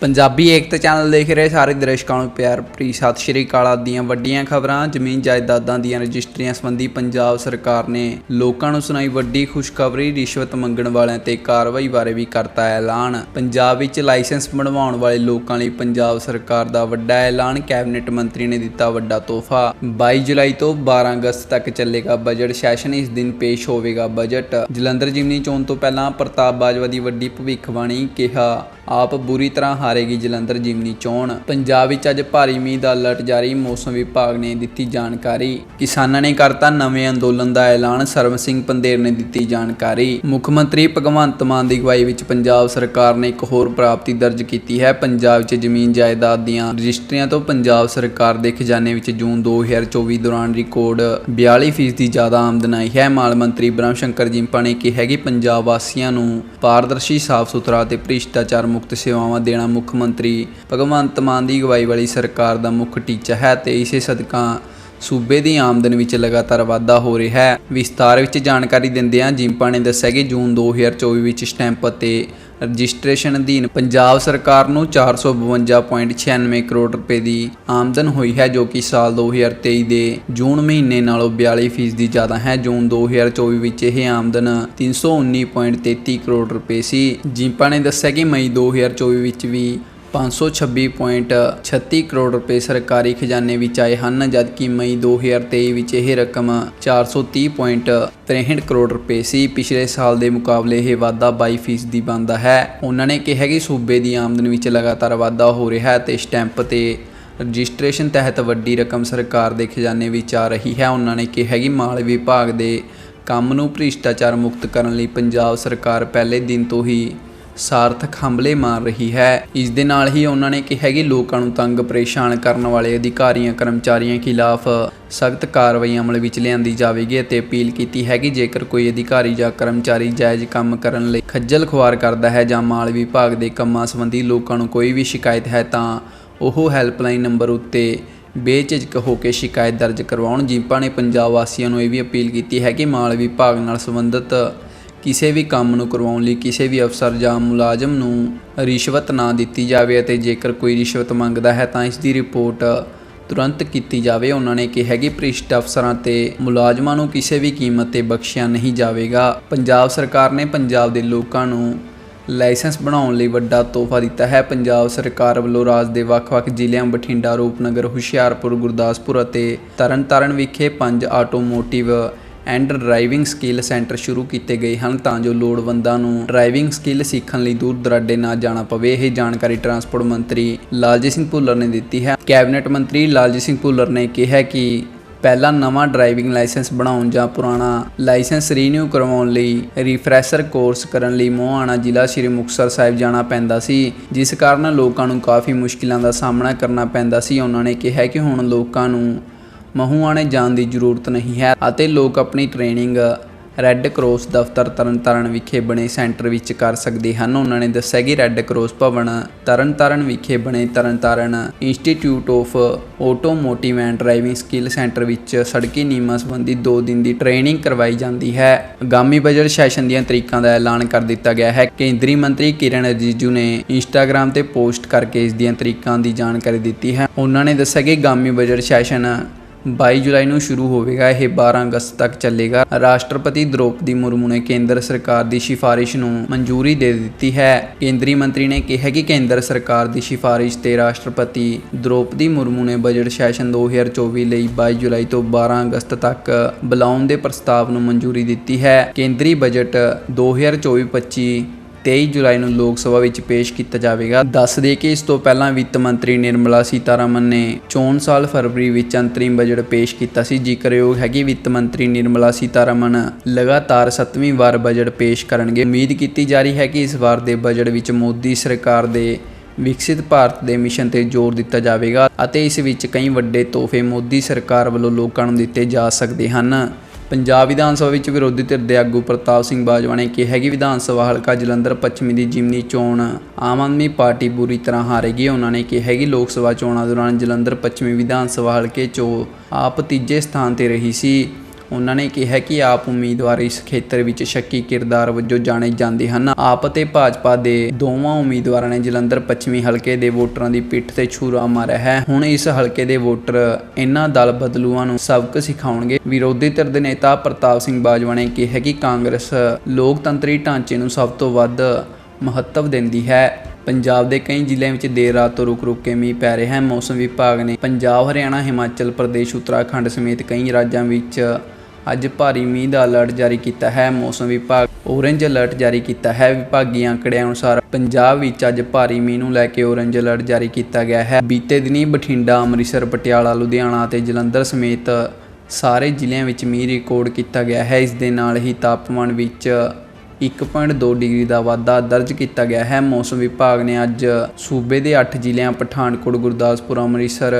ਪੰਜਾਬੀ ਏਕਤਾ channel ਦੇਖ ਰਹੇ ਸਾਰੇ ਦਰਸ਼ਕਾਂ ਨੂੰ ਪਿਆਰ ਭਰੀ ਸਤਿ ਸ਼੍ਰੀ ਅਕਾਲ ਆਦਿ ਦੀਆਂ ਵੱਡੀਆਂ ਖਬਰਾਂ। ਜ਼ਮੀਨ ਜਾਇਦਾਦਾਂ ਦੀਆਂ ਰਜਿਸਟਰੀਆਂ ਸੰਬੰਧੀ ਪੰਜਾਬ ਸਰਕਾਰ ਨੇ ਲੋਕਾਂ ਨੂੰ ਸੁਣਾਈ ਵੱਡੀ ਖੁਸ਼ਖਬਰੀ, ਰਿਸ਼ਵਤ ਮੰਗਣ ਵਾਲਿਆਂ ਤੇ ਕਾਰਵਾਈ ਬਾਰੇ ਵੀ ਕਰਤਾ ਐਲਾਨ। ਪੰਜਾਬ ਵਿੱਚ ਲਾਇਸੈਂਸ ਬਣਵਾਉਣ ਵਾਲੇ ਲੋਕਾਂ ਲਈ ਪੰਜਾਬ ਸਰਕਾਰ ਦਾ ਵੱਡਾ ਐਲਾਨ, ਕੈਬਨਿਟ ਮੰਤਰੀ ਨੇ ਦਿੱਤਾ ਵੱਡਾ ਤੋਹਫਾ। 22 ਜੁਲਾਈ ਤੋਂ 12 ਅਗਸਤ ਤੱਕ ਚੱਲੇਗਾ ਬਜਟ ਸੈਸ਼ਨ, ਇਸ ਦਿਨ ਪੇਸ਼ ਹੋਵੇਗਾ ਬਜਟ। ਜਲੰਧਰ ਜਿਮਨੀ ਚੋਣ ਤੋਂ ਪਹਿਲਾਂ ਪ੍ਰਤਾਪ ਬਾਜਵਾ ਦੀ ਵੱਡੀ ਭਵਿੱਖਬਾਣੀ ਕਿਹਾ, ਆਪ ਬੁਰੀ ਤਰ੍ਹਾਂ ਹਾਰੇਗੀ ਜਲੰਧਰ ਜਿਮਨੀ ਚੋਣ। ਪੰਜਾਬ ਵਿੱਚ ਅੱਜ ਭਾਰੀ ਮੀਂਹ ਦਾ ਅਲਰਟ ਜਾਰੀ। ਮੌਸਮ ਵਿਭਾਗ ਨੇ ਦਿੱਤੀ ਜਾਣਕਾਰੀ। ਕਿਸਾਨਾਂ ਨੇ ਕਰਤਾ ਨਵੇਂ ਅੰਦੋਲਨ ਦਾ ਐਲਾਨ। ਸਰਵ ਸਿੰਘ ਪੰਦੇਰ ਨੇ ਦਿੱਤੀ ਜਾਣਕਾਰੀ। ਮੁੱਖ ਮੰਤਰੀ ਭਗਵੰਤ ਮਾਨ ਦੀ ਅਗਵਾਈ ਵਿੱਚ ਪੰਜਾਬ ਸਰਕਾਰ ਨੇ ਇੱਕ ਹੋਰ ਪ੍ਰਾਪਤੀ ਦਰਜ ਕੀਤੀ ਹੈ। ਪੰਜਾਬ ਵਿੱਚ ਜ਼ਮੀਨ ਜਾਇਦਾਦ ਦੀਆਂ ਰਜਿਸਟਰੀਆਂ ਤੋਂ ਪੰਜਾਬ ਸਰਕਾਰ ਦੇ ਖਜ਼ਾਨੇ ਵਿੱਚ ਜੂਨ 2024 ਦੌਰਾਨ ਰਿਕਾਰਡ 42% ਦੀ ਜ਼ਿਆਦਾ ਆਮਦਨ ਆਈ ਹੈ। ਮਾਲ ਮੰਤਰੀ ਬ੍ਰਹਮ ਸ਼ੰਕਰ ਜਿੰਪਾ ਨੇ ਕਿਹਾ ਕਿ ਪੰਜਾਬ ਵਾਸੀਆਂ ਨੂੰ ਪਾਰਦਰਸ਼ੀ ਸਾਫ਼ ਸੁਥਰਾ ਅਤੇ ਭ੍ਰਿਸ਼ਟਾਚਾਰ ਮੁਕਤ ਸੇਵਾਵਾਂ ਦੇਣਾ ਮੁੱਖ ਮੰਤਰੀ ਭਗਵੰਤ ਮਾਨ ਦੀ ਅਗਵਾਈ ਵਾਲੀ ਸਰਕਾਰ ਦਾ ਮੁੱਖ ਟੀਚਾ ਹੈ ਤੇ ਇਸੇ ਸਦਕਾ ਸੂਬੇ ਦੀ ਆਮਦਨ ਵਿੱਚ ਲਗਾਤਾਰ ਵਾਧਾ ਹੋ ਰਿਹਾ ਹੈ। ਵਿਸਤਾਰ ਵਿੱਚ ਜਾਣਕਾਰੀ ਦਿੰਦਿਆਂ ਜਿੰਪਾ ਨੇ ਦੱਸਿਆ ਕਿ ਜੂਨ 2024 ਵਿੱਚ ਸਟੈਂਪ ਅਤੇ ਰਜਿਸਟ੍ਰੇਸ਼ਨ ਅਧੀਨ ਪੰਜਾਬ ਸਰਕਾਰ ਨੂੰ 452.96 ਕਰੋੜ ਰੁਪਏ ਦੀ ਆਮਦਨ ਹੋਈ ਹੈ, ਜੋ ਕਿ ਸਾਲ 2023 ਦੇ ਜੂਨ ਮਹੀਨੇ ਨਾਲੋਂ 42% ਜ਼ਿਆਦਾ ਹੈ। ਜੂਨ 2024 ਵਿੱਚ ਇਹ ਆਮਦਨ 319.33 ਕਰੋੜ ਰੁਪਏ ਸੀ। ਜਿੰਪਾ ਨੇ ਦੱਸਿਆ ਕਿ ਮਈ 2024 ਵਿੱਚ ਵੀ 526.36 ਕਰੋੜ ਰੁਪਏ ਸਰਕਾਰੀ ਖਜ਼ਾਨੇ ਵਿੱਚ ਆਏ ਹਨ, ਜਦਕਿ ਮਈ 2023 ਵਿੱਚ ਇਹ ਰਕਮ 430.63 ਕਰੋੜ ਰੁਪਏ ਸੀ। ਪਿਛਲੇ ਸਾਲ ਦੇ ਮੁਕਾਬਲੇ ਇਹ ਵਾਧਾ 22% ਦੀ ਬਣਦਾ ਹੈ। ਉਹਨਾਂ ਨੇ ਕਿਹਾ ਕਿ ਸੂਬੇ ਦੀ ਆਮਦਨ ਵਿੱਚ ਲਗਾਤਾਰ ਵਾਧਾ ਹੋ ਰਿਹਾ ਹੈ ਤੇ ਸਟੈਂਪ ਤੇ ਰਜਿਸਟ੍ਰੇਸ਼ਨ ਤਹਿਤ ਵੱਡੀ ਰਕਮ ਸਰਕਾਰ ਦੇ ਖਜ਼ਾਨੇ ਵਿੱਚ ਆ ਰਹੀ ਹੈ। ਉਹਨਾਂ ਨੇ ਕਿਹਾ ਕਿ ਮਾਲ ਵਿਭਾਗ ਦੇ ਕੰਮ ਨੂੰ ਭ੍ਰਿਸ਼ਟਾਚਾਰ ਮੁਕਤ ਕਰਨ ਲਈ ਪੰਜਾਬ ਸਰਕਾਰ ਪਹਿਲੇ ਦਿਨ ਤੋਂ ਹੀ ਸਾਰਥਕ ਹਮਲੇ ਮਾਰ ਰਹੀ ਹੈ। ਇਸ ਦੇ ਨਾਲ ਹੀ ਉਹਨਾਂ ਨੇ ਕਿਹਾ ਕਿ ਲੋਕਾਂ ਨੂੰ ਤੰਗ ਪਰੇਸ਼ਾਨ ਕਰਨ ਵਾਲੇ ਅਧਿਕਾਰੀਆਂ, ਕਰਮਚਾਰੀਆਂ ਖਿਲਾਫ ਸਖਤ ਕਾਰਵਾਈ ਅਮਲ ਵਿੱਚ ਲਿਆਂਦੀ ਜਾਵੇਗੀ ਅਤੇ ਅਪੀਲ ਕੀਤੀ ਹੈ ਕਿ ਜੇਕਰ ਕੋਈ ਅਧਿਕਾਰੀ ਜਾਂ ਕਰਮਚਾਰੀ ਜਾਇਜ਼ ਕੰਮ ਕਰਨ ਲਈ ਖੱਜਲ ਖੁਆਰ ਕਰਦਾ ਹੈ ਜਾਂ ਮਾਲ ਵਿਭਾਗ ਦੇ ਕੰਮਾਂ ਸੰਬੰਧੀ ਲੋਕਾਂ ਨੂੰ ਕੋਈ ਵੀ ਸ਼ਿਕਾਇਤ ਹੈ ਤਾਂ ਉਹ ਹੈਲਪਲਾਈਨ ਨੰਬਰ ਉੱਤੇ ਬੇਝਿਜਕ ਹੋ ਕੇ ਸ਼ਿਕਾਇਤ ਦਰਜ ਕਰਵਾਉਣ। ਜਿੰਪਾ ਨੇ ਪੰਜਾਬ ਵਾਸੀਆਂ ਨੂੰ ਇਹ ਵੀ ਅਪੀਲ ਕੀਤੀ ਹੈ ਕਿ ਮਾਲ ਵਿਭਾਗ ਨਾਲ ਸੰਬੰਧਿਤ ਕਿਸੇ ਵੀ ਕੰਮ ਨੂੰ ਕਰਵਾਉਣ ਲਈ ਕਿਸੇ ਵੀ ਅਫਸਰ ਜਾਂ ਮੁਲਾਜ਼ਮ ਨੂੰ ਰਿਸ਼ਵਤ ਨਾ ਦਿੱਤੀ ਜਾਵੇ ਅਤੇ ਜੇਕਰ ਕੋਈ ਰਿਸ਼ਵਤ ਮੰਗਦਾ ਹੈ ਤਾਂ ਇਸ ਦੀ ਰਿਪੋਰਟ ਤੁਰੰਤ ਕੀਤੀ ਜਾਵੇ। ਉਹਨਾਂ ਨੇ ਕਿਹਾ ਕਿ ਭ੍ਰਿਸ਼ਟ ਅਫਸਰਾਂ ਤੇ ਮੁਲਾਜ਼ਮਾਂ ਨੂੰ ਕਿਸੇ ਵੀ ਕੀਮਤ ਤੇ ਬਖਸ਼ਿਆ ਨਹੀਂ ਜਾਵੇਗਾ। ਪੰਜਾਬ ਸਰਕਾਰ ਨੇ ਪੰਜਾਬ ਦੇ ਲੋਕਾਂ ਨੂੰ ਲਾਇਸੈਂਸ ਬਣਾਉਣ ਲਈ ਵੱਡਾ ਤੋਹਫਾ ਦਿੱਤਾ ਹੈ। ਪੰਜਾਬ ਸਰਕਾਰ ਵੱਲੋਂ ਰਾਜ ਦੇ ਵੱਖ-ਵੱਖ ਜ਼ਿਲ੍ਹਿਆਂ ਬਠਿੰਡਾ, ਰੂਪਨਗਰ, ਹੁਸ਼ਿਆਰਪੁਰ, ਗੁਰਦਾਸਪੁਰ ਅਤੇ ਤਰਨਤਾਰਨ ਵਿਖੇ ਪੰਜ automotive and driving skill centre ਸ਼ੁਰੂ ਕੀਤੇ ਗਏ ਹਨ ਤਾਂ ਜੋ ਲੋੜਵੰਦਾਂ ਨੂੰ ਡਰਾਈਵਿੰਗ ਸਕਿੱਲ ਸਿੱਖਣ ਲਈ ਦੂਰ ਦਰਾਡੇ ਨਾ ਜਾਣਾ ਪਵੇ। ਇਹ ਜਾਣਕਾਰੀ ਟਰਾਂਸਪੋਰਟ ਮੰਤਰੀ ਲਾਲਜੀਤ ਸਿੰਘ ਭੁੱਲਰ ਨੇ ਦਿੱਤੀ ਹੈ। ਕੈਬਨਿਟ ਮੰਤਰੀ ਲਾਲਜੀਤ ਸਿੰਘ ਭੁੱਲਰ ਨੇ ਕਿਹਾ ਕਿ ਪਹਿਲਾਂ ਨਵਾਂ ਡਰਾਈਵਿੰਗ ਲਾਇਸੈਂਸ ਬਣਾਉਣ ਜਾਂ ਪੁਰਾਣਾ ਲਾਇਸੈਂਸ ਰੀਨਿਊ ਕਰਵਾਉਣ ਲਈ ਰਿਫਰੈਸਰ ਕੋਰਸ ਕਰਨ ਲਈ ਮੋਹਾਣਾ ਜ਼ਿਲ੍ਹਾ ਸ਼੍ਰੀ ਮੁਕਤਸਰ ਸਾਹਿਬ ਜਾਣਾ ਪੈਂਦਾ ਸੀ, ਜਿਸ ਕਾਰਨ ਲੋਕਾਂ ਨੂੰ ਕਾਫੀ ਮੁਸ਼ਕਿਲਾਂ ਦਾ ਸਾਹਮਣਾ ਕਰਨਾ ਪੈਂਦਾ ਸੀ। ਉਹਨਾਂ ਨੇ ਕਿਹਾ ਕਿ ਹੁਣ ਲੋਕਾਂ ਨੂੰ ਮਹੂਆਣੇ ਜਾਣ ਦੀ ਜ਼ਰੂਰਤ ਨਹੀਂ ਹੈ ਅਤੇ ਲੋਕ ਆਪਣੀ ਟ੍ਰੇਨਿੰਗ ਰੈੱਡ ਕਰਾਸ ਦਫ਼ਤਰ ਤਰਨਤਾਰਨ ਵਿਖੇ ਬਣੇ ਸੈਂਟਰ ਵਿੱਚ ਕਰ ਸਕਦੇ ਹਨ। ਉਹਨਾਂ ਨੇ ਦੱਸਿਆ ਕਿ ਰੈੱਡ ਕਰਾਸ ਭਵਨ ਤਰਨਤਾਰਨ ਵਿਖੇ ਬਣੇ Tarn Taran institute of automotive and driving skill centre ਵਿੱਚ ਸੜਕੀ ਨਿਯਮਾਂ ਸੰਬੰਧੀ 2 ਦਿਨ ਦੀ ਟ੍ਰੇਨਿੰਗ ਕਰਵਾਈ ਜਾਂਦੀ ਹੈ। ਆਗਾਮੀ ਬਜਟ ਸੈਸ਼ਨ ਦੀਆਂ ਤਰੀਕਾਂ ਦਾ ਐਲਾਨ ਕਰ ਦਿੱਤਾ ਗਿਆ ਹੈ। ਕੇਂਦਰੀ ਮੰਤਰੀ ਕਿਰਨ ਰਿਜੀਜੂ ਨੇ ਇੰਸਟਾਗ੍ਰam ਤੇ ਪੋਸਟ ਕਰਕੇ ਇਸ ਦੀਆਂ ਤਰੀਕਾਂ ਦੀ ਜਾਣਕਾਰੀ ਦਿੱਤੀ ਹੈ। ਉਹਨਾਂ ਨੇ ਦੱਸਿਆ ਕਿ ਆਗਾਮੀ ਬਜਟ ਸੈਸ਼ਨ 22 ਜੁਲਾਈ ਨੂੰ ਸ਼ੁਰੂ ਹੋਵੇਗਾ, ਇਹ 12 ਅਗਸਤ ਤੱਕ ਚੱਲੇਗਾ। ਰਾਸ਼ਟਰਪਤੀ ਦ੍ਰੋਪਦੀ ਮੁਰਮੂ ਨੇ ਕੇਂਦਰ ਸਰਕਾਰ ਦੀ ਸਿਫਾਰਿਸ਼ ਨੂੰ ਮਨਜ਼ੂਰੀ ਦੇ ਦਿੱਤੀ ਹੈ। ਕੇਂਦਰੀ ਮੰਤਰੀ ਨੇ ਕਿਹਾ ਕਿ ਕੇਂਦਰ ਸਰਕਾਰ ਦੀ ਸਿਫਾਰਿਸ਼ ਤੇ ਰਾਸ਼ਟਰਪਤੀ ਦ੍ਰੋਪਦੀ ਮੁਰਮੂ ਨੇ ਬਜਟ ਸੈਸ਼ਨ 2024 ਲਈ 22 ਜੁਲਾਈ ਤੋਂ 12 ਅਗਸਤ ਤੱਕ ਬੁਲਾਉਣ ਦੇ ਪ੍ਰਸਤਾਵ ਨੂੰ ਮਨਜ਼ੂਰੀ ਦਿੱਤੀ ਹੈ। ਕੇਂਦਰੀ ਬਜਟ 2024-25 23 ਜੁਲਾਈ ਨੂੰ ਲੋਕ ਸਭਾ ਵਿੱਚ ਪੇਸ਼ ਕੀਤਾ ਜਾਵੇਗਾ। ਦੱਸ ਦੇ ਕਿ ਇਸ ਤੋਂ ਪਹਿਲਾਂ ਵਿੱਤ ਮੰਤਰੀ ਨਿਰਮਲਾ ਸੀਤਾਰਮਨ ਨੇ ਚੋਣ ਸਾਲ ਫਰਵਰੀ ਵਿੱਚ ਅੰਤਰਿਮ ਬਜਟ ਪੇਸ਼ ਕੀਤਾ ਸੀ। ਜ਼ਿਕਰਯੋਗ ਹੈ ਕਿ ਵਿੱਤ ਮੰਤਰੀ ਨਿਰਮਲਾ ਸੀਤਾਰਮਨ ਲਗਾਤਾਰ 7ਵੀਂ ਵਾਰ ਬਜਟ ਪੇਸ਼ ਕਰਨਗੇ, ਉਮੀਦ ਕੀਤੀ ਜਾ ਰਹੀ ਹੈ ਕਿ ਇਸ ਵਾਰ ਦੇ ਬਜਟ ਵਿੱਚ ਮੋਦੀ ਸਰਕਾਰ ਦੇ ਵਿਕਸਿਤ ਭਾਰਤ ਦੇ ਮਿਸ਼ਨ ਤੇ ਜ਼ੋਰ ਦਿੱਤਾ ਜਾਵੇਗਾ ਅਤੇ ਇਸ ਵਿੱਚ ਕਈ ਵੱਡੇ ਤੋਹਫੇ ਮੋਦੀ ਸਰਕਾਰ ਵੱਲੋਂ ਲੋਕਾਂ ਨੂੰ ਦਿੱਤੇ ਜਾ ਸਕਦੇ ਹਨ। ਪੰਜਾਬ ਵਿਧਾਨ ਸਭਾ ਵਿੱਚ ਵਿਰੋਧੀ ਧਿਰ ਦੇ ਆਗੂ ਪ੍ਰਤਾਪ ਸਿੰਘ ਬਾਜਵਾ ਨੇ ਕਿਹਾ ਕਿ ਵਿਧਾਨ ਸਭਾ ਹਲਕਾ ਜਲੰਧਰ ਪੱਛਮੀ ਦੀ ਜਿਮਨੀ ਚੋਣ ਆਮ ਆਦਮੀ ਪਾਰਟੀ ਬੁਰੀ ਤਰ੍ਹਾਂ ਹਾਰੇਗੀ। ਉਹਨਾਂ ਨੇ ਕਿਹਾ ਕਿ ਲੋਕ ਸਭਾ ਚੋਣਾਂ ਦੌਰਾਨ ਜਲੰਧਰ ਪੱਛਮੀ ਵਿਧਾਨ ਸਭਾ ਹਲਕੇ 'ਚੋਂ ਆਪ ਤੀਜੇ ਸਥਾਨ ਤੇ ਰਹੀ ਸੀ। ਉਹਨਾਂ ਨੇ ਕਿਹਾ ਕਿ ਆਪ ਉਮੀਦਵਾਰ ਇਸ ਖੇਤਰ ਵਿੱਚ ਸ਼ੱਕੀ ਕਿਰਦਾਰ ਵਜੋਂ ਜਾਣੇ ਜਾਂਦੇ ਹਨ। ਆਪ ਅਤੇ ਭਾਜਪਾ ਦੇ ਦੋਵਾਂ ਉਮੀਦਵਾਰਾਂ ਨੇ ਜਲੰਧਰ ਪੱਛਮੀ ਹਲਕੇ ਦੇ ਵੋਟਰਾਂ ਦੀ ਪਿੱਠ ਤੇ ਛੁਰਾ ਮਾਰਿਆ ਹੈ। ਹੁਣ ਇਸ ਹਲਕੇ ਦੇ ਵੋਟਰ ਇਹਨਾਂ ਦਲ ਬਦਲੂਆਂ ਨੂੰ ਸਬਕ ਸਿਖਾਉਣਗੇ। ਵਿਰੋਧੀ ਧਿਰ ਦੇ ਨੇਤਾ ਪ੍ਰਤਾਪ ਸਿੰਘ ਬਾਜਵਾ ਨੇ ਕਿਹਾ ਕਿ ਕਾਂਗਰਸ ਲੋਕਤੰਤਰੀ ਢਾਂਚੇ ਨੂੰ ਸਭ ਤੋਂ ਵੱਧ ਮਹੱਤਵ ਦਿੰਦੀ ਹੈ। ਪੰਜਾਬ ਦੇ ਕਈ ਜ਼ਿਲ੍ਹਿਆਂ ਵਿੱਚ ਦੇਰ ਰਾਤ ਤੋਂ ਰੁਕ-ਰੁਕ ਕੇ ਮੀਂਹ ਪੈ ਰਿਹਾ ਹੈ। ਮੌਸਮ ਵਿਭਾਗ ਨੇ ਪੰਜਾਬ, ਹਰਿਆਣਾ, ਹਿਮਾਚਲ ਪ੍ਰਦੇਸ਼, ਉੱਤਰਾਖੰਡ ਸਮੇਤ ਕਈ ਰਾਜਾਂ ਵਿੱਚ ਅੱਜ ਭਾਰੀ ਮੀਂਹ ਦਾ ਅਲਰਟ ਜਾਰੀ ਕੀਤਾ ਹੈ, ਮੌਸਮ ਵਿਭਾਗ ਔਰੇਂਜ ਅਲਰਟ ਜਾਰੀ ਕੀਤਾ ਹੈ। ਵਿਭਾਗੀ ਅੰਕੜਿਆਂ ਅਨੁਸਾਰ ਪੰਜਾਬ ਵਿੱਚ ਅੱਜ ਭਾਰੀ ਮੀਂਹ ਨੂੰ ਲੈ ਕੇ ਔਰੇਂਜ ਅਲਰਟ ਜਾਰੀ ਕੀਤਾ ਗਿਆ ਹੈ। ਬੀਤੇ ਦਿਨੀ ਬਠਿੰਡਾ, ਅੰਮ੍ਰਿਤਸਰ, ਪਟਿਆਲਾ, ਲੁਧਿਆਣਾ ਅਤੇ ਜਲੰਧਰ ਸਮੇਤ ਸਾਰੇ ਜ਼ਿਲ੍ਹਿਆਂ ਵਿੱਚ ਮੀਂਹ ਰਿਕਾਰਡ ਕੀਤਾ ਗਿਆ ਹੈ। ਇਸ ਦੇ ਨਾਲ ਹੀ ਤਾਪਮਾਨ ਵਿੱਚ 1.2 ਡਿਗਰੀ ਦਾ ਵਾਧਾ ਦਰਜ ਕੀਤਾ ਗਿਆ ਹੈ। ਮੌਸਮ ਵਿਭਾਗ ਨੇ ਅੱਜ ਸੂਬੇ ਦੇ 8 ਜ਼ਿਲ੍ਹਿਆਂ, ਪਠਾਨਕੋਟ, ਗੁਰਦਾਸਪੁਰ, ਅੰਮ੍ਰਿਤਸਰ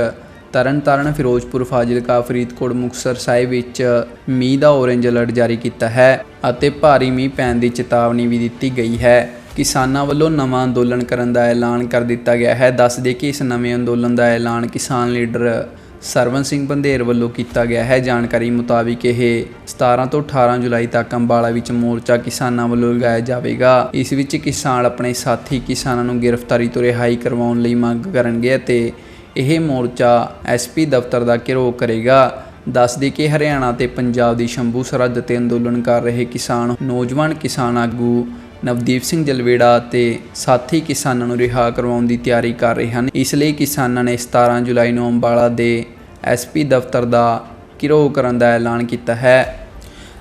ਤਰਨਤਾਰਨ, ਫਿਰੋਜ਼ਪੁਰ, ਫਾਜ਼ਿਲਕਾ, ਫਰੀਦਕੋਟ, ਮੁਕਤਸਰ ਸਾਹਿਬ ਵਿੱਚ ਮੀਂਹ ਦਾ ਔਰੇਂਜ ਅਲਰਟ ਜਾਰੀ ਕੀਤਾ ਹੈ ਅਤੇ ਭਾਰੀ ਮੀਂਹ ਪੈਣ ਦੀ ਚੇਤਾਵਨੀ ਵੀ ਦਿੱਤੀ ਗਈ ਹੈ। ਕਿਸਾਨਾਂ ਵੱਲੋਂ ਨਵਾਂ ਅੰਦੋਲਨ ਕਰਨ ਦਾ ਐਲਾਨ ਕਰ ਦਿੱਤਾ ਗਿਆ ਹੈ। ਦੱਸ ਦੇ ਕਿ ਇਸ ਨਵੇਂ ਅੰਦੋਲਨ ਦਾ ਐਲਾਨ ਕਿਸਾਨ ਲੀਡਰ ਸਰਵਨ ਸਿੰਘ ਬੰਦੇਰ ਵੱਲੋਂ ਕੀਤਾ ਗਿਆ ਹੈ। ਜਾਣਕਾਰੀ ਮੁਤਾਬਿਕ ਇਹ 17 ਤੋਂ 18 ਜੁਲਾਈ ਤੱਕ ਅੰਬਾਲਾ ਵਿੱਚ ਮੋਰਚਾ ਕਿਸਾਨਾਂ ਵੱਲੋਂ ਲਗਾਇਆ ਜਾਵੇਗਾ। ਇਸ ਵਿੱਚ ਕਿਸਾਨ ਆਪਣੇ ਸਾਥੀ ਕਿਸਾਨਾਂ ਨੂੰ ਗ੍ਰਿਫਤਾਰੀ ਤੋਂ ਰਿਹਾਈ ਕਰਵਾਉਣ ਲਈ ਮੰਗ ਕਰਨਗੇ ਅਤੇ ਇਹ ਮੋਰਚਾ ਐਸਪੀ ਦਫ਼ਤਰ ਦਾ ਘਿਰਾਓ ਕਰੇਗਾ। ਦੱਸਦੀ ਕਿ ਹਰਿਆਣਾ ਤੇ ਪੰਜਾਬ ਦੀ ਸ਼ੰਭੂ ਸਰਹੱਦ ਤੇ ਅੰਦੋਲਨ ਕਰ ਰਹੇ ਕਿਸਾਨ, ਨੌਜਵਾਨ ਕਿਸਾਨ ਆਗੂ ਨਵਦੀਪ ਸਿੰਘ ਜਲਵੇੜਾ ਅਤੇ ਸਾਥੀ ਕਿਸਾਨਾਂ ਨੂੰ ਰਿਹਾ ਕਰਵਾਉਣ ਦੀ ਤਿਆਰੀ ਕਰ ਰਹੇ ਹਨ। ਇਸ ਲਈ ਕਿਸਾਨਾਂ ਨੇ 17 ਜੁਲਾਈ ਨੂੰ ਅੰਬਾਲਾ ਦੇ ਐਸਪੀ ਦਫ਼ਤਰ ਦਾ ਘਿਰਾਓ ਕਰਨ ਦਾ ਐਲਾਨ ਕੀਤਾ ਹੈ।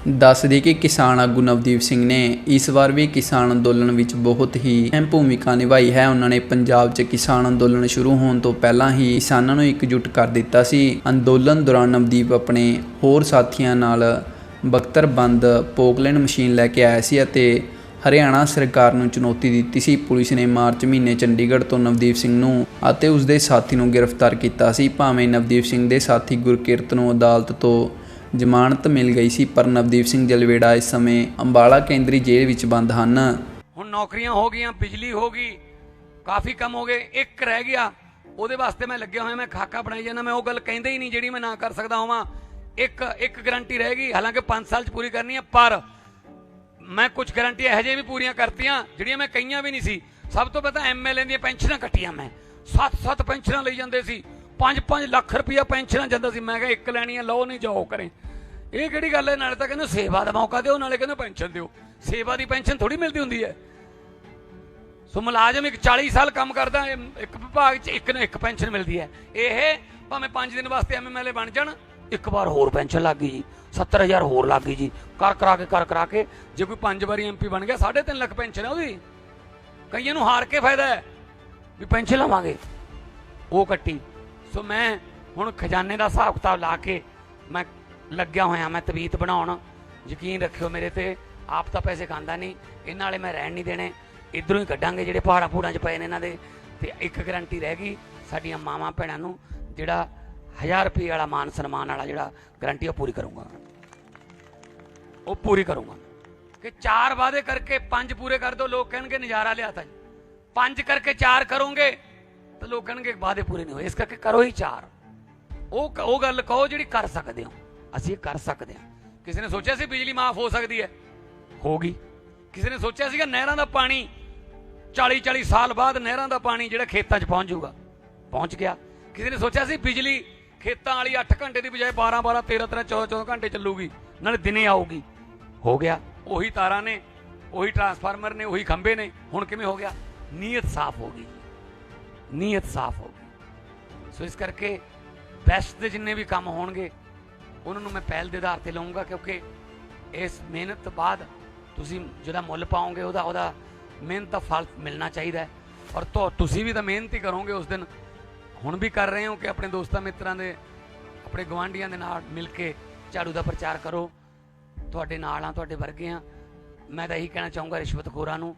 ਦੱਸਦੀ ਕਿ ਕਿਸਾਨ ਆਗੂ ਨਵਦੀਪ ਸਿੰਘ ਨੇ ਇਸ ਵਾਰ ਵੀ ਕਿਸਾਨ ਅੰਦੋਲਨ ਵਿੱਚ ਬਹੁਤ ਹੀ ਅਹਿਮ ਭੂਮਿਕਾ ਨਿਭਾਈ ਹੈ। ਉਹਨਾਂ ਨੇ ਪੰਜਾਬ 'ਚ ਕਿਸਾਨ ਅੰਦੋਲਨ ਸ਼ੁਰੂ ਹੋਣ ਤੋਂ ਪਹਿਲਾਂ ਹੀ ਕਿਸਾਨਾਂ ਨੂੰ ਇਕਜੁੱਟ ਕਰ ਦਿੱਤਾ ਸੀ। ਅੰਦੋਲਨ ਦੌਰਾਨ ਨਵਦੀਪ ਆਪਣੇ ਹੋਰ ਸਾਥੀਆਂ ਨਾਲ ਬਖਤਰਬੰਦ ਪੋਕਲੈਂਡ ਮਸ਼ੀਨ ਲੈ ਕੇ ਆਇਆ ਸੀ ਅਤੇ ਹਰਿਆਣਾ ਸਰਕਾਰ ਨੂੰ ਚੁਣੌਤੀ ਦਿੱਤੀ ਸੀ। ਪੁਲਿਸ ਨੇ ਮਾਰਚ ਮਹੀਨੇ ਚੰਡੀਗੜ੍ਹ ਤੋਂ ਨਵਦੀਪ ਸਿੰਘ ਨੂੰ ਅਤੇ ਉਸ ਦੇ ਸਾਥੀ ਨੂੰ ਗ੍ਰਿਫਤਾਰ ਕੀਤਾ ਸੀ। ਭਾਵੇਂ ਨਵਦੀਪ ਸਿੰਘ ਦੇ ਸਾਥੀ ਗੁਰਕਿਰਤ ਨੂੰ ਅਦਾਲਤ ਤੋਂ ਜ਼ਮਾਨਤ ਮਿਲ ਗਈ ਸੀ, ਪਰ ਨਵਦੀਪ ਸਿੰਘ ਜਲਵੇੜਾ ਇਸ ਸਮੇਂ ਅੰਬਾਲਾ ਕੇਂਦਰੀ ਜੇਲ੍ਹ ਵਿੱਚ ਬੰਦ ਹਨ। ਹੁਣ ਨੌਕਰੀਆਂ ਹੋ ਗਈਆਂ, ਬਿਜਲੀ ਹੋ ਗਈ, ਕਾਫੀ ਕੰਮ ਹੋ ਗਏ, ਇੱਕ ਰਹਿ ਗਿਆ। ਉਹਦੇ ਵਾਸਤੇ ਮੈਂ ਲੱਗਿਆ ਹੋਇਆ, ਮੈਂ ਖਾਕਾ ਬਣਾਈ ਜਾਂਦਾ, ਮੈਂ ਉਹ ਗੱਲ ਕਹਿੰਦਾ ਹੀ ਨਹੀਂ ਜਿਹੜੀ ਮੈਂ ਨਾ ਕਰ ਸਕਦਾ ਹਾਂ ਇੱਕ ਇੱਕ ਗਾਰੰਟੀ ਰਹਿ ਗਈ, ਹਾਲਾਂਕਿ 5 ਸਾਲ ਚ ਪੂਰੀ ਕਰਨੀ ਹੈ ਪਰ ਮੈਂ ਕੁਝ ਗਾਰੰਟੀਆਂ ਇਹੋ ਜਿਹੀਆਂ ਵੀ ਪੂਰੀਆਂ ਕਰਤੀਆਂ, ਜਿਹੜੀਆਂ ਮੈਂ ਕਈਆਂ ਵੀ ਨਹੀਂ ਸੀ। ਸਭ ਤੋਂ ਪਹਿਲਾਂ ਐਮਐਲਏ ਦੀਆਂ ਪੈਨਸ਼ਨਾਂ ਕੱਟੀਆਂ ਮੈਂ। 7-7 ਪੈਨਸ਼ਨਾਂ ਲਈ ਜਾਂਦੇ ਸੀ। 5-5 ਲੱਖ ਰੁਪਇਆ ਪੈਨਸ਼ਨਾਂ ਜਾਂਦਾ ਸੀ। ਮੈਂ ਕਿਹਾ ਇੱਕ ਲੈਣੀ ਹੈ ਲਓ ਨਹੀਂ ਜਾਓ ਕਰੇ ਇਹ ਕਿਹੜੀ ਗੱਲ ਹੈ? ਨਾਲੇ ਤਾਂ ਕਹਿੰਦੇ ਸੇਵਾ ਦਾ ਮੌਕਾ ਦਿਓ, ਨਾਲੇ ਕਹਿੰਦੇ ਪੈਨਸ਼ਨ ਦਿਓ। ਸੇਵਾ ਦੀ ਪੈਨਸ਼ਨ ਥੋੜੀ ਮਿਲਦੀ ਹੁੰਦੀ ਹੈ। ਸੋ ਮੁਲਾਜ਼ਮ ਇੱਕ 40 ਸਾਲ ਕੰਮ ਕਰਦਾ ਇੱਕ ਵਿਭਾਗ 'ਚ ਇੱਕ ਨਾ ਇੱਕ ਪੈਨਸ਼ਨ ਮਿਲਦੀ ਹੈ। ਇਹ ਭਾਵੇਂ 5 ਦਿਨ ਵਾਸਤੇ ਐਮਐਲਏ ਬਣ ਜਾਣ, ਇੱਕ ਵਾਰ ਹੋਰ ਪੈਨਸ਼ਨ ਲੱਗ ਗਈ ਜੀ। 70000 ਹੋਰ ਲੱਗ ਗਈ ਜੀ। ਕਰ ਕਰਾ ਕੇ ਕਰ ਕਰਾ ਕੇ, ਜੇ ਕੋਈ ਪੰਜ ਵਾਰੀ ਐਮਪੀ ਬਣ ਗਿਆ 3.5 ਲੱਖ ਪੈਨਸ਼ਨ ਹੈ ਉਹਦੀ। ਕਈਆਂ ਨੂੰ ਹਾਰ ਕੇ ਫਾਇਦਾ ਹੈ ਵੀ ਪੈਨਸ਼ਨ ਲਵਾਂਗੇ। ਉਹ ਕੱਟੀ। ਸੋ ਮੈਂ ਹੁਣ ਖਜ਼ਾਨੇ ਦਾ ਹਿਸਾਬ ਕਿਤਾਬ ਲਾ ਕੇ ਮੈਂ ਲੱਗਿਆ ਹੋਇਆ ਮੈਂ ਤਵੀਤ ਬਣਾਉਣ। ਯਕੀਨ ਰੱਖਿਓ ਮੇਰੇ ਤੇ, ਆਪ ਤਾਂ ਪੈਸੇ ਖਾਂਦਾ ਨਹੀਂ। ਇਹਨਾਂ ਵਾਲੇ ਮੈਂ ਰਹਿਣ ਨਹੀਂ ਦੇਣੇ। ਇਧਰੋਂ ਹੀ ਕੱਢਾਂਗੇ ਜਿਹੜੇ ਪਹਾੜਾਂ ਪੂੜਾਂ 'ਚ ਪਏ ਨੇ ਇਹਨਾਂ ਦੇ। ਤੇ ਇੱਕ ਗਰੰਟੀ ਰਹਿ ਗਈ ਸਾਡੀਆਂ ਮਾਵਾਂ ਭੈਣਾਂ ਨੂੰ, ਜਿਹੜਾ 1000 ਰੁਪਏ ਵਾਲਾ ਮਾਨ ਸਨਮਾਨ ਵਾਲਾ ਜਿਹੜਾ ਗਰੰਟੀ ਉਹ ਪੂਰੀ ਕਰੂੰਗਾ। ਉਹ ਪੂਰੀ ਕਰੂੰਗਾ। ਕਿ ਚਾਰ ਵਾਅਦੇ ਕਰਕੇ ਪੰਜ ਪੂਰੇ ਕਰ ਦੋ, ਲੋਕ ਕਹਿਣਗੇ ਨਜ਼ਾਰਾ ਲਿਆਤਾ ਜੀ ਪੰਜ ਕਰਕੇ ਚਾਰ ਕਰੋਗੇ, ਤਾਂ ਲੋਕ ਕਹਿਣਗੇ ਵਾਅਦੇ ਪੂਰੇ ਨਹੀਂ ਹੋਏ। ਇਸ ਕਰਕੇ ਕਰੋ ਹੀ ਚਾਰ। ਉਹ ਉਹ ਗੱਲ ਕਹੋ ਜਿਹੜੀ ਕਰ ਸਕਦੇ ਹੋ। ਅਸੀਂ ਇਹ ਕਰ ਸਕਦੇ ਹਾਂ। ਕਿਸੇ ਨੇ ਸੋਚਿਆ ਸੀ ਬਿਜਲੀ ਮਾਫ ਹੋ ਸਕਦੀ ਹੈ? ਹੋ ਗਈ। ਕਿਸੇ ਨੇ ਸੋਚਿਆ ਸੀਗਾ ਨਹਿਰਾਂ ਦਾ ਪਾਣੀ 40 40 ਸਾਲ ਬਾਅਦ ਨਹਿਰਾਂ ਦਾ ਪਾਣੀ ਜਿਹੜਾ ਖੇਤਾਂ 'ਚ ਪਹੁੰਚ ਜਾਊਗਾ? ਪਹੁੰਚ ਗਿਆ। ਕਿਸੇ ਨੇ ਸੋਚਿਆ ਸੀ ਬਿਜਲੀ ਖੇਤਾਂ ਵਾਲੀ 8 ਘੰਟੇ ਦੀ ਬਜਾਏ 12 12 13 13 14 14 ਘੰਟੇ ਚੱਲੂਗੀ ਨਾਲੇ ਦਿਨੇ ਆਊਗੀ। ਹੋ ਗਿਆ। ਉਹੀ ਤਾਰਾਂ ਨੇ ਉਹੀ ਟਰਾਂਸਫਾਰਮਰ ਨੇ ਉਹੀ ਖੰਭੇ ਨੇ ਹੁਣ ਕਿਵੇਂ ਹੋ ਗਿਆ? ਨੀਅਤ ਸਾਫ਼ ਹੋ ਗਈ ਨੀਅਤ ਸਾਫ਼ ਹੋ ਗਈ। ਸੋ ਇਸ ਕਰਕੇ ਬੈਸਟ ਦੇ ਜਿੰਨੇ ਵੀ ਕੰਮ ਹੋਣਗੇ ਉਹਨਾਂ ਨੂੰ ਮੈਂ ਪਹਿਲ ਦੇ ਆਧਾਰ ਤੇ ਲਵਾਂਗਾ ਕਿਉਂਕਿ ਇਸ ਮਿਹਨਤ ਤੋਂ ਬਾਅਦ ਤੁਸੀਂ ਜਿਹੜਾ ਮੁੱਲ ਪਾਓਗੇ ਉਹਦਾ ਉਹਦਾ ਮਿਹਨਤ ਦਾ ਫਲ ਮਿਲਣਾ ਚਾਹੀਦਾ ਹੈ। ਔਰ ਤੋ, ਤੁਸੀਂ ਵੀ ਤਾਂ ਮਿਹਨਤ ਹੀ ਕਰੋਗੇ ਉਸ ਦਿਨ। ਹੁਣ ਵੀ ਕਰ ਰਹੇ ਹੋ ਕਿ ਆਪਣੇ ਦੋਸਤਾਂ ਮਿੱਤਰਾਂ ਦੇ, ਆਪਣੇ ਗਵਾਂਢੀਆਂ ਦੇ ਨਾਲ ਮਿਲ ਕੇ ਝਾੜੂ ਦਾ ਪ੍ਰਚਾਰ ਕਰੋ। ਤੁਹਾਡੇ ਨਾਲ ਆ ਤੁਹਾਡੇ ਵਰਗੇ ਆ ਮੈਂ ਤਾਂ ਇਹੀ ਕਹਿਣਾ ਚਾਹੂੰਗਾ ਰਿਸ਼ਵਤਖੋਰਾਂ ਨੂੰ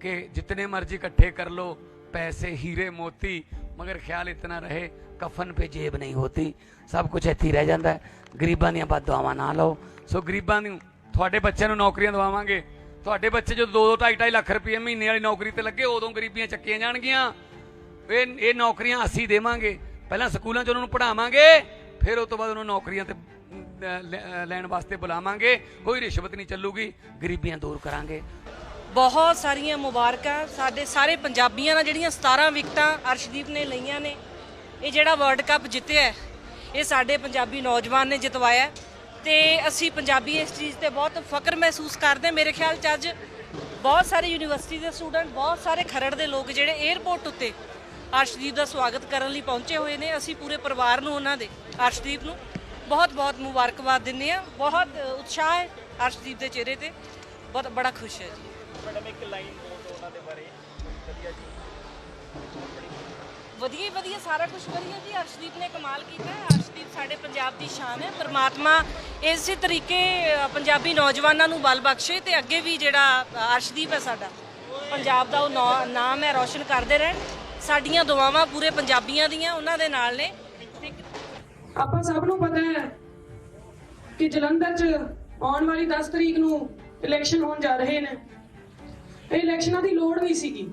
ਕਿ ਜਿਤਨੇ ਮਰਜ਼ੀ ਇਕੱਠੇ ਕਰ ਲੋ ਪੈਸੇ, ਹੀਰੇ, ਮੋਤੀ, ਮਗਰ ਖਿਆਲ ਇਤਨਾ ਰਹੇ। ਕਫਨ ਪੇ ਜੇਬ ਨਹੀਂ ਹੋਤੀ। ਸਭ ਕੁਝ ਇੱਥੇ ਰਹਿ ਜਾਂਦਾ ਗਰੀਬਾਂ ਦੀਆਂ ਬਦਦੁਆਵਾਂ ਨਾ ਲਓ। ਸੋ ਗਰੀਬਾਂ ਨੂੰ ਤੁਹਾਡੇ ਬੱਚਿਆਂ ਨੂੰ ਨੌਕਰੀਆਂ ਦਵਾਵਾਂਗੇ। ਤੁਹਾਡੇ ਬੱਚੇ ਜਦੋਂ 2 2.5 2.5 ਲੱਖ ਰੁਪਏ ਮਹੀਨੇ ਵਾਲੀ ਨੌਕਰੀ ਤੇ ਲੱਗੇ, ਉਦੋਂ ਗਰੀਬੀਆਂ ਚੱਕੀਆਂ ਜਾਣਗੀਆਂ। ਇਹ ਇਹ ਨੌਕਰੀਆਂ ਅਸੀਂ ਦੇਵਾਂਗੇ। ਪਹਿਲਾਂ ਸਕੂਲਾਂ 'ਚ ਉਹਨਾਂ ਨੂੰ ਪੜ੍ਹਾਵਾਂਗੇ, ਫਿਰ ਉਸ ਤੋਂ ਬਾਅਦ ਉਹਨਾਂ ਨੂੰ ਨੌਕਰੀਆਂ ਤੇ ਲੈ- ਲੈਣ ਵਾਸਤੇ ਬੁਲਾਵਾਂਗੇ। ਕੋਈ ਰਿਸ਼ਵਤ ਨਹੀਂ ਚੱਲੂਗੀ। ਗਰੀਬੀਆਂ ਦੂਰ ਕਰਾਂਗੇ। ਬਹੁਤ ਸਾਰੀਆਂ ਮੁਬਾਰਕਾਂ। ਸਾਡੇ ਸਾਰੇ ਪੰਜਾਬੀਆਂ ਨਾਲ ਜਿਹੜੀਆਂ 17 ਵਿਕਟਾਂ ਅਰਸ਼ਦੀਪ ਨੇ ਲਈਆਂ ਨੇ ਇਹ ਜਿਹੜਾ ਵਰਲਡ ਕੱਪ ਜਿੱਤਿਆ ਇਹ ਸਾਡੇ ਪੰਜਾਬੀ ਨੌਜਵਾਨ ਨੇ ਜਿਤਵਾਇਆ ਹੈ ਤੇ ਅਸੀਂ ਪੰਜਾਬੀ ਇਸ ਚੀਜ਼ ਤੇ ਬਹੁਤ ਫਖਰ ਮਹਿਸੂਸ ਕਰਦੇ ਮੇਰੇ ਖਿਆਲ ਚ ਅੱਜ ਬਹੁਤ ਸਾਰੇ ਯੂਨੀਵਰਸਿਟੀ ਦੇ ਸਟੂਡੈਂਟ ਬਹੁਤ ਸਾਰੇ ਖਰੜ ਦੇ ਲੋਕ ਜਿਹੜੇ 에ਅਰਪੋਰਟ ਉੱਤੇ ਅਰਸ਼ਦੀਪ ਦਾ ਸਵਾਗਤ ਕਰਨ ਲਈ ਪਹੁੰਚੇ ਹੋਏ ਨੇ। ਅਸੀਂ ਪੂਰੇ ਪਰਿਵਾਰ ਨੂੰ ਉਹਨਾਂ ਦੇ, ਅਰਸ਼ਦੀਪ ਨੂੰ ਬਹੁਤ ਬਹੁਤ ਮੁਬਾਰਕਬਾਦ ਦਿੰਦੇ ਆ ਬਹੁਤ ਉਤਸ਼ਾਹ ਹੈ ਅਰਸ਼ਦੀਪ ਦੇ ਚਿਹਰੇ ਤੇ। ਬਹੁਤ ਬੜਾ ਖੁਸ਼ ਹੈ ਜੀ। ਮੈਡਮ ਇੱਕ ਲਾਈਨ ਬੋਲ ਉਹਨਾਂ ਦੇ ਬਾਰੇ, ਵਧੀਆ ਜੀ। ਵਧੀਆ ਹੀ ਵਧੀਆ, ਸਾਰਾ ਕੁਝ ਵਧੀਆ ਜੀ। ਅਰਸ਼ਦੀਪ ਨੇ ਕਮਾਲ ਕੀਤਾ ਹੈ। ਅਰਸ਼ਦੀਪ ਸਾਡੇ ਪੰਜਾਬ ਦੀ ਸ਼ਾਨ ਹੈ। ਪ੍ਰਮਾਤਮਾ ਇਸੇ ਤਰੀਕੇ ਪੰਜਾਬੀ ਨੌਜਵਾਨਾਂ ਨੂੰ ਬਲ ਬਖਸ਼ੇ ਤੇ ਅੱਗੇ ਵੀ ਜਿਹੜਾ ਅਰਸ਼ਦੀਪ ਹੈ ਸਾਡਾ, ਪੰਜਾਬ ਦਾ ਉਹ ਨਾਮ ਹੈ, ਰੌਸ਼ਨ ਕਰਦੇ ਰਹਿਣ। ਸਾਡੀਆਂ ਦੁਆਵਾਂ ਪੂਰੇ ਪੰਜਾਬੀਆਂ ਦੀਆਂ, ਉਹਨਾਂ ਦੇ ਨਾਲ ਨੇ। ਆਪਾਂ ਸਭ ਨੂੰ ਪਤਾ ਹੈ ਕਿ ਜਲੰਧਰ 'ਚ ਆਉਣ ਵਾਲੀ 10 ਤਰੀਕ ਨੂੰ ਇਲੈਕਸ਼ਨ ਹੋਣ ਜਾ ਰਹੇ ਨੇ। ਇਹ ਇਲੈਕਸ਼ਨਾਂ ਦੀ ਲੋੜ ਨਹੀਂ ਸੀਗੀ।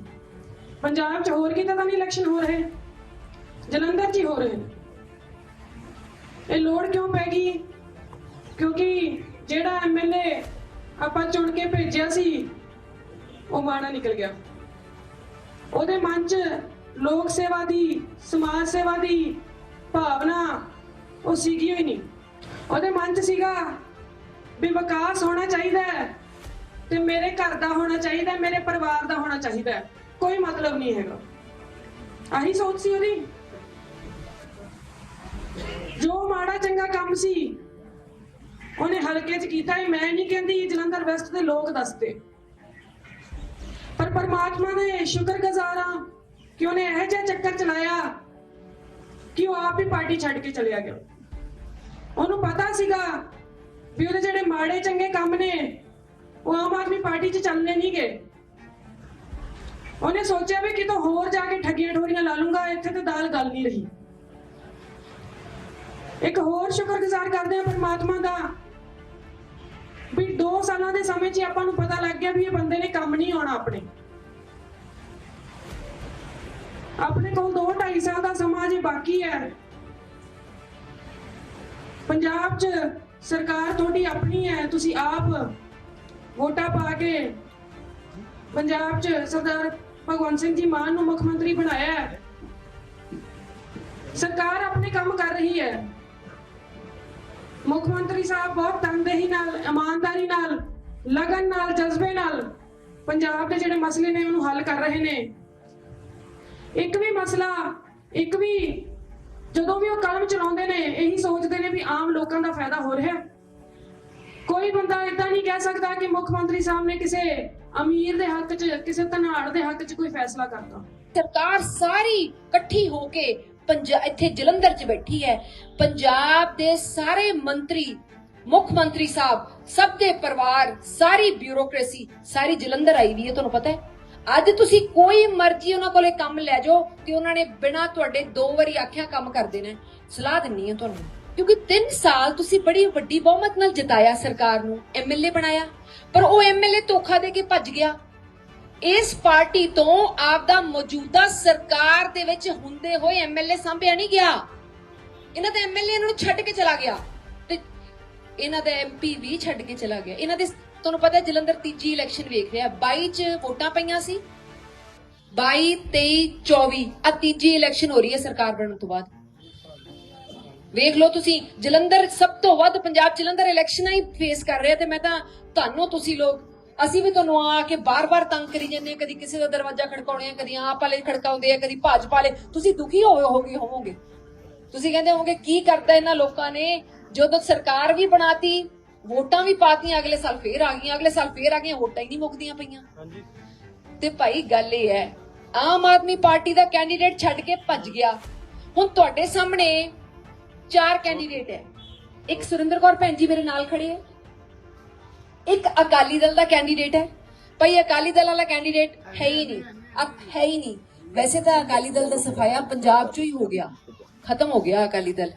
ਪੰਜਾਬ 'ਚ ਹੋਰ ਕਿਤੇ ਤਾਂ ਨਹੀਂ ਇਲੈਕਸ਼ਨ ਹੋ ਰਹੇ? ਜਲੰਧਰ 'ਚ ਹੀ ਹੋ ਰਹੇ ਨੇ। ਇਹ ਲੋੜ ਕਿਉਂ ਪੈ ਗਈ? ਕਿਉਂਕਿ ਜਿਹੜਾ ਐਮਐਲਏ ਆਪਾਂ ਚੁਣ ਕੇ ਭੇਜਿਆ ਸੀ, ਉਹ ਮਾੜਾ ਨਿਕਲ ਗਿਆ। ਉਹਦੇ ਮਨ 'ਚ ਲੋਕ ਸੇਵਾ ਦੀ, ਸਮਾਜ ਸੇਵਾ ਦੀ ਭਾਵਨਾ ਉਹ ਸੀਗੀ ਹੀ ਨਹੀਂ। ਉਹਦੇ ਮਨ 'ਚ ਸੀਗਾ ਵੀ ਵਿਕਾਸ ਹੋਣਾ ਚਾਹੀਦਾ ਹੈ ਤੇ ਮੇਰੇ ਘਰ ਦਾ ਹੋਣਾ ਚਾਹੀਦਾ ਮੇਰੇ ਪਰਿਵਾਰ ਦਾ ਹੋਣਾ ਚਾਹੀਦਾ ਕੋਈ ਮਤਲਬ ਨਹੀਂ ਹੈਗਾ। ਆਹੀ ਸੋਚ ਸੀ ਉਹਦੀ। ਜੋ ਮਾੜਾ ਚੰਗਾ ਕੰਮ ਸੀ, ਉਹਨੇ ਹਲਕੇ 'ਚ ਕੀਤਾ ਹੀ ਮੈਂ ਨਹੀਂ ਕਹਿੰਦੀ ਜਲੰਧਰ ਵੈਸਟ ਦੇ ਲੋਕ ਦੱਸਦੇ। ਪਰ ਪਰਮਾਤਮਾ ਦੇ ਸ਼ੁਕਰਗੁਜ਼ਾਰ ਹਾਂ ਕਿ ਉਹਨੇ ਇਹੋ ਜਿਹਾ ਚੱਕਰ ਚਲਾਇਆ ਕਿ ਉਹ ਆਪ ਹੀ ਪਾਰਟੀ ਛੱਡ ਕੇ ਚਲਿਆ ਗਿਆ। ਉਹਨੂੰ ਪਤਾ ਸੀਗਾ ਵੀ ਉਹਦੇ ਜਿਹੜੇ ਮਾੜੇ ਚੰਗੇ ਕੰਮ ਨੇ, ਉਹ ਆਮ ਆਦਮੀ ਪਾਰਟੀ 'ਚ ਚੱਲਣੇ ਨਹੀਂ ਗਏ। ਉਹਨੇ ਸੋਚਿਆ ਵੀ ਕਿਤੋਂ ਹੋਰ ਜਾ ਕੇ ਠੱਗੀਆਂ ਠੋਰੀਆਂ ਲਾ ਲੂੰਗਾ, ਇੱਥੇ ਤੇ ਦਾਲ ਗੱਲ ਨਹੀਂ ਰਹੀ। ਇੱਕ ਹੋਰ ਸ਼ੁਕਰਗੁਜ਼ਾਰ ਕਰਦੇ ਹਾਂ ਪਰਮਾਤਮਾ ਦਾ ਵੀ 2 ਸਾਲਾਂ ਦੇ ਸਮੇਂ 'ਚ ਆਪਾਂ ਨੂੰ ਪਤਾ ਲੱਗ ਗਿਆ ਵੀ ਇਹ ਬੰਦੇ ਨੇ ਕੰਮ ਨਹੀਂ ਆਉਣਾ ਆਪਣੇ। ਆਪਣੇ ਕੋਲ 2 2.5 ਸਾਲ ਦਾ ਸਮਾਂ ਜੇ ਬਾਕੀ ਹੈ। ਪੰਜਾਬ 'ਚ ਸਰਕਾਰ ਤੁਹਾਡੀ ਆਪਣੀ ਹੈ, ਤੁਸੀਂ ਆਪ ਵੋਟਾਂ ਪਾ ਕੇ ਪੰਜਾਬ 'ਚ ਸਰਦਾਰ ਭਗਵੰਤ ਸਿੰਘ ਜੀ ਮਾਨ ਨੂੰ ਮੁੱਖ ਮੰਤਰੀ ਬਣਾਇਆ ਹੈ। ਸਰਕਾਰ ਆਪਣੇ ਕੰਮ ਕਰ ਰਹੀ ਹੈ। ਮੁੱਖ ਮੰਤਰੀ ਸਾਹਿਬ ਬਹੁਤ ਤਨਦੇਹੀ ਨਾਲ, ਇਮਾਨਦਾਰੀ ਨਾਲ, ਲਗਨ ਨਾਲ, ਜਜ਼ਬੇ ਨਾਲ ਪੰਜਾਬ ਦੇ ਜਿਹੜੇ ਮਸਲੇ ਨੇ ਉਹਨੂੰ ਹੱਲ ਕਰ ਰਹੇ ਨੇ। ਇੱਕ ਵੀ ਮਸਲਾ, ਇੱਕ ਵੀ ਜਦੋਂ ਵੀ ਉਹ ਕਲਮ ਚਲਾਉਂਦੇ ਨੇ, ਇਹੀ ਸੋਚਦੇ ਨੇ ਵੀ ਆਮ ਲੋਕਾਂ ਦਾ ਫਾਇਦਾ ਹੋ ਰਿਹਾ। ਕੋਈ ਬੰਦਾ ਇਦਾਂ ਨਹੀਂ ਕਹਿ ਸਕਦਾ ਕਿ ਮੁੱਖ ਮੰਤਰੀ ਸਾਹਿਬ ਨੇ ਕਿਸੇ ਅਮੀਰ ਦੇ ਹੱਕ 'ਚ, ਕਿਸੇ ਧਨਾੜ ਦੇ ਹੱਕ 'ਚ ਕੋਈ ਫੈਸਲਾ ਕਰਤਾ। ਸਰਕਾਰ ਸਾਰੀ ਇਕੱਠੀ ਹੋ ਕੇ ਪੰਜਾ ਇੱਥੇ ਜਲੰਧਰ 'ਚ ਬੈਠੀ ਹੈ। ਪੰਜਾਬ ਦੇ ਸਾਰੇ ਮੰਤਰੀ, ਮੁੱਖ ਮੰਤਰੀ ਸਾਹਿਬ, ਸਭ ਦੇ ਪਰਿਵਾਰ, ਸਾਰੀ ਬਿਊਰੋਕ੍ਰੇਸੀ, ਸਾਰੀ ਜਲੰਧਰ ਆਈ ਵੀ ਹੈ, ਤੁਹਾਨੂੰ ਪਤਾ ਹੈ। ਅੱਜ ਤੁਸੀਂ ਕੋਈ ਮਰਜ਼ੀ ਉਹਨਾਂ ਕੋਲੇ ਕੰਮ ਲੈ ਜਾਓ ਤੇ ਉਹਨਾਂ ਨੇ ਬਿਨਾਂ ਤੁਹਾਡੇ ਦੋ ਵਾਰੀ ਆਖਿਆ ਕੰਮ ਕਰ ਦੇਣਾ ਸਲਾਹ ਦਿੰਨੀ ਹੈ ਤੁਹਾਨੂੰ। ਕਿਉਂਕਿ 3 ਸਾਲ ਤੁਸੀਂ ਬੜੀ ਵੱਡੀ ਬਹੁਮਤ ਨਾਲ ਜਿਤਾਇਆ ਸਰਕਾਰ ਨੂੰ ਐਮਐਲਏ ਬਣਾਇਆ। ਪਰ ਉਹ ਐਮਐਲਏ ਧੋਖਾ ਦੇ ਕੇ ਭੱਜ ਗਿਆ। ਇਸ ਪਾਰਟੀ ਤੋਂ ਆਪਦਾ ਮੌਜੂਦਾ ਸਰਕਾਰ ਦੇ ਵਿੱਚ ਹੁੰਦੇ ਹੋਏ ਐਮਐਲਏ ਸੰਭਿਆ ਨਹੀਂ ਗਿਆ। ਇਹਨਾਂ ਦਾ ਐਮਐਲਏ ਨੂੰ ਛੱਡ ਕੇ ਚਲਾ ਗਿਆ ਤੇ ਇਹਨਾਂ ਦਾ ਐਮਪੀ ਵੀ ਛੱਡ ਕੇ ਚਲਾ ਗਿਆ। ਇਹਨਾਂ ਦੇ ਤੁਹਾਨੂੰ ਪਤਾ ਜਲੰਧਰ ਤੀਜੀ ਇਲੈਕਸ਼ਨ ਵੇਖ ਰਿਹਾ। 22 ਚ ਵੋਟਾਂ ਪਈਆਂ ਸੀ। 22 23 24 ਆ ਤੀਜੀ ਇਲੈਕਸ਼ਨ ਹੋ ਰਹੀ ਹੈ ਸਰਕਾਰ ਬਣਨ ਤੋਂ ਬਾਅਦ। ਵੇਖ ਲਓ ਤੁਸੀਂ, ਜਲੰਧਰ ਸਭ ਤੋਂ ਵੱਧ ਪੰਜਾਬ ਜਲੰਧਰ ਇਲੈਕਸ਼ਨਾਂ ਹੀ ਫੇਸ ਕਰ ਰਿਹਾ ਤੇ ਮੈਂ ਤਾਂ, ਤੁਹਾਨੂੰ ਤੁਸੀਂ ਲੋਕ ਅਸੀਂ ਵੀ ਤੁਹਾਨੂੰ ਆ ਕੇ ਬਾਰ-ਬਾਰ ਤੰਗ ਕਰੀ ਜਾਂਦੇ ਹਾਂ ਕਦੀ ਕਿਸੇ ਦਾ ਦਰਵਾਜ਼ਾ ਖੜਕਾਉਣੇ ਆ ਕਦੀ ਆਪ ਵਾਲੇ ਖੜਕਾਉਂਦੇ ਆ ਕਦੀ ਭਾਜਪਾ ਵਾਲੇ ਤੁਸੀਂ ਦੁਖੀ ਹੋਵੇ ਹੋਗੇ ਹੋਵੋਗੇ। ਤੁਸੀਂ ਕਹਿੰਦੇ ਹੋਵੋਗੇ ਕੀ ਕਰਦਾ ਇਹਨਾਂ ਲੋਕਾਂ ਨੇ? ਜਦੋਂ ਸਰਕਾਰ ਵੀ ਬਣਾਤੀ ਵੋਟਾਂ ਵੀ ਪਾਤੀਆਂ ਅਗਲੇ ਸਾਲ ਫੇਰ ਆ ਗਈਆਂ ਅਗਲੇ ਸਾਲ ਫੇਰ ਆ ਗਈਆਂ ਵੋਟਾਂ ਹੀ ਨਹੀਂ ਮੁੱਕਦੀਆਂ ਪਈਆਂ। ਹਾਂਜੀ। ਤੇ ਭਾਈ ਗੱਲ ਇਹ ਹੈ ਆਮ ਆਦਮੀ ਪਾਰਟੀ ਦਾ ਕੈਂਡੀਡੇਟ ਛੱਡ ਕੇ ਭੱਜ ਗਿਆ। ਹੁਣ ਤੁਹਾਡੇ ਸਾਹਮਣੇ ਚਾਰ ਕੈਂਡੀਡੇਟ ਹੈ। ਇੱਕ ਸੁਰਿੰਦਰ ਕੌਰ ਭੈਣ ਜੀ ਮੇਰੇ ਨਾਲ ਖੜੇ ਹੈ। ਇੱਕ ਅਕਾਲੀ ਦਲ ਦਾ ਕੈਂਡੀਡੇਟ ਹੈ। ਭਾਈ, ਅਕਾਲੀ ਦਲ ਵਾਲਾ ਕੈਂਡੀਡੇਟ ਹੈ ਹੀ ਨਹੀਂ। ਹੈ ਹੀ ਨਹੀਂ। ਵੈਸੇ ਤਾਂ ਅਕਾਲੀ ਦਲ ਦਾ ਸਫਾਇਆ ਪੰਜਾਬ 'ਚੋਂ ਹੀ ਹੋ ਗਿਆ। ਖਤਮ ਹੋ ਗਿਆ ਅਕਾਲੀ ਦਲ।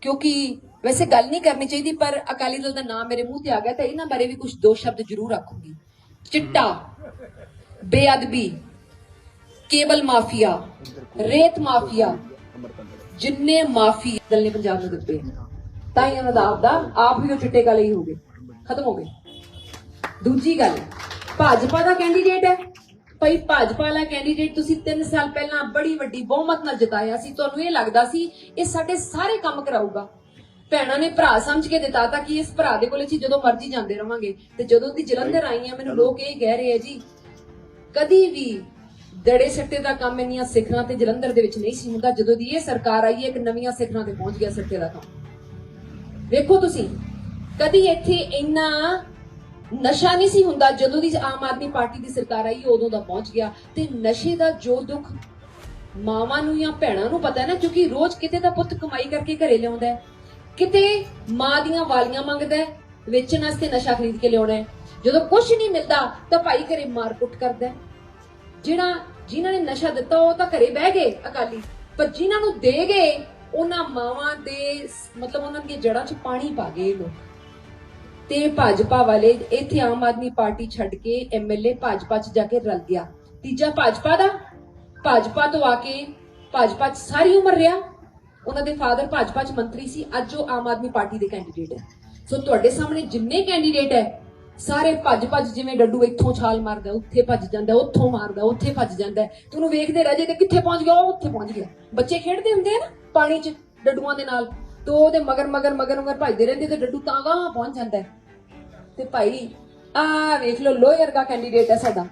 ਕਿਉਂਕਿ ਵੈਸੇ ਗੱਲ ਨਹੀਂ ਕਰਨੀ ਚਾਹੀਦੀ, ਪਰ ਅਕਾਲੀ ਦਲ ਦਾ ਨਾਮ ਮੇਰੇ ਮੂੰਹ ਤੇ ਆ ਗਿਆ ਤਾਂ ਇਹਨਾਂ ਬਾਰੇ ਵੀ ਕੁਝ ਦੋ ਸ਼ਬਦ ਜ਼ਰੂਰ ਆਖੂਗੀ। ਚਿੱਟਾ, ਬੇਅਦਬੀ, ਕੇਬਲ ਮਾਫੀਆ, ਰੇਤ ਮਾਫੀਆ, ਜਿੰਨੇ ਮਾਫੀਆ ਦਲ ਨੇ ਪੰਜਾਬ ਨੂੰ ਦਿੱਤੇ, ਤਾਂ ਹੀ ਉਹਨਾਂ ਦਾ ਆਪਦਾ ਆਪ ਵੀ ਉਹ ਚਿੱਟੇ ਕਾਲੇ ਹੀ ਹੋ ਗਏ। ਖਤਮ ਹੋ ਗਏ। ਦੂਜੀ ਗੱਲ, ਭਾਜਪਾ ਦਾ ਕੈਂਡੀਡੇਟ ਹੈ। ਭਾਈ ਭਾਜਪਾ ਵਾਲਾ ਕੈਂਡੀਡੇਟ ਤੁਸੀਂ 3 ਸਾਲ ਪਹਿਲਾਂ ਬੜੀ ਵੱਡੀ ਬਹੁਮਤ ਨਾਲ ਜਿਤਾਇਆ ਸੀ, ਤੁਹਾਨੂੰ ਇਹ ਲੱਗਦਾ ਸੀ ਇਹ ਸਾਡੇ ਸਾਰੇ ਕੰਮ ਕਰਾਊਗਾ। ਭੈਣਾਂ ਨੇ ਭਰਾ ਸਮਝ ਕੇ ਦਿੱਤਾ ਤਾਂ ਕਿ ਇਸ ਭਰਾ ਦੇ ਕੋਲ ਅਸੀਂ ਜਦੋਂ ਮਰਜ਼ੀ ਜਾਂਦੇ ਰਵਾਂਗੇ। ਤੇ ਜਦੋਂ ਦੀ ਜਲੰਧਰ ਆਈ ਆ ਮੈਨੂੰ ਲੋਕ ਇਹ ਕਹਿ ਰਹੇ ਆ ਜੀ, ਕਦੀ ਵੀ ਦੜੇ ਸੱਟੇ ਦਾ ਕੰਮ ਇੰਨੀਆਂ ਸਿਖਰਾਂ ਤੇ ਜਲੰਧਰ ਦੇ ਵਿੱਚ ਨਹੀਂ ਸੀ ਹੁੰਦਾ, ਜਦੋਂ ਦੀ ਇਹ ਸਰਕਾਰ ਆਈ ਹੈ ਇੱਕ ਨਵੀਆਂ ਸਿਖਰਾਂ ਤੇ ਪਹੁੰਚ ਗਿਆ ਸੱਟੇ ਦਾ ਕੰਮ। ਵੇਖੋ ਤੁਸੀਂ, ਕਦੀ ਇੱਥੇ ਇੰਨਾ ਨਸ਼ਾ ਨਹੀਂ ਸੀ ਹੁੰਦਾ। ਜਦੋਂ ਦੀ ਆਮ ਆਦਮੀ ਪਾਰਟੀ ਦੀ ਸਰਕਾਰ ਆਈ, ਉਦੋਂ ਦਾ ਪਹੁੰਚ ਗਿਆ। ਤੇ ਨਸ਼ੇ ਦਾ ਜੋ ਦੁੱਖ ਮਾਵਾਂ ਨੂੰ ਜਾਂ ਭੈਣਾਂ ਨੂੰ ਪਤਾ ਨਾ, ਕਿਉਂਕਿ ਰੋਜ਼ ਕਿਤੇ ਦਾ ਪੁੱਤ ਕਮਾਈ ਕਰਕੇ ਘਰੇ ਲਿਆਉਂਦਾ ਕਿਤੇ ਮਾਂ ਦੀਆਂ ਵਾਲੀਆਂ ਮੰਗਦਾ ਵੇਚਣ ਵਾਸਤੇ ਨਸ਼ਾ ਖਰੀਦ ਕੇ ਲਿਆਉਣਾ ਜਦੋਂ ਕੁਝ ਨਹੀਂ ਮਿਲਦਾ, ਤਾਂ ਭਾਈ ਘਰੇ ਮਾਰ ਕੁੱਟ ਕਰਦਾ ਜਿਹੜਾ ਜਿਨ੍ਹਾਂ ਨੇ ਨਸ਼ਾ ਦਿੱਤਾ, ਉਹ ਤਾਂ ਘਰੇ ਬਹਿ ਗਏ ਅਕਾਲੀ। ਪਰ ਜਿਨ੍ਹਾਂ ਨੂੰ ਦੇ ਗਏ, ਉਹਨਾਂ ਮਾਵਾਂ ਦੇ ਮਤਲਬ ਉਹਨਾਂ ਦੀਆਂ ਜੜ੍ਹਾਂ 'ਚ ਪਾਣੀ ਪਾ ਗਏ ਲੋਕ। ਤੇ ਭਾਜਪਾ ਵਾਲੇ ਇੱਥੇ ਆਮ ਆਦਮੀ ਪਾਰਟੀ ਛੱਡ ਕੇ ਐਮਐਲਏ ਭਾਜਪਾ 'ਚ ਜਾ ਕੇ ਰਲ ਗਿਆ। ਤੀਜਾ ਭਾਜਪਾ ਦਾ। ਭਾਜਪਾ ਤੋਂ ਆ ਕੇ ਭਾਜਪਾ 'ਚ ਸਾਰੀ ਉਮਰ ਰਿਹਾ। ਉਹਨਾਂ ਦੇ ਫਾਦਰ ਭਾਜਪਾ 'ਚ ਮੰਤਰੀ ਸੀ। ਅੱਜ ਉਹ ਆਮ ਆਦਮੀ ਪਾਰਟੀ ਦੇ ਕੈਂਡੀਡੇਟ ਹੈ। ਸੋ ਤੁਹਾਡੇ ਸਾਹਮਣੇ ਜਿੰਨੇ ਕੈਂਡੀਡੇਟ ਹੈ, ਸਾਰੇ ਭੱਜ ਭੱਜ ਜਿਵੇਂ ਡੱਡੂ ਇੱਥੋਂ ਛਾਲ ਮਾਰਦਾ, ਉੱਥੇ ਭੱਜ ਜਾਂਦਾ, ਉੱਥੋਂ ਮਾਰਦਾ, ਉੱਥੇ ਭੱਜ ਜਾਂਦਾ ਤੁਹਾਨੂੰ ਵੇਖਦੇ ਰਹਿ ਜੇ ਤੇ ਕਿੱਥੇ ਪਹੁੰਚ ਗਿਆ, ਉਹ ਉੱਥੇ ਪਹੁੰਚ ਗਿਆ। ਬੱਚੇ ਖੇਡਦੇ ਹੁੰਦੇ ਆ ਨਾ ਪਾਣੀ 'ਚ, ਡੱਡੂਆਂ ਦੇ ਨਾਲ। ਤੋ ਉਹਦੇ ਮਗਰ ਮਗਰ ਮਗਰ ਮਗਰ ਭੱਜਦੇ ਰਹਿੰਦੇ ਤੇ ਡੱਡੂ ਤਾਂ ਗਾਂ ਪਹੁੰਚ ਜਾਂਦਾ ਤੇ ਭਾਈ ਆ ਵੇਖ ਲਓ ਲੋਹੇ ਵਰਗਾ ਕੈਂਡੀਡੇਟ ਹੈ ਸਾਡਾ।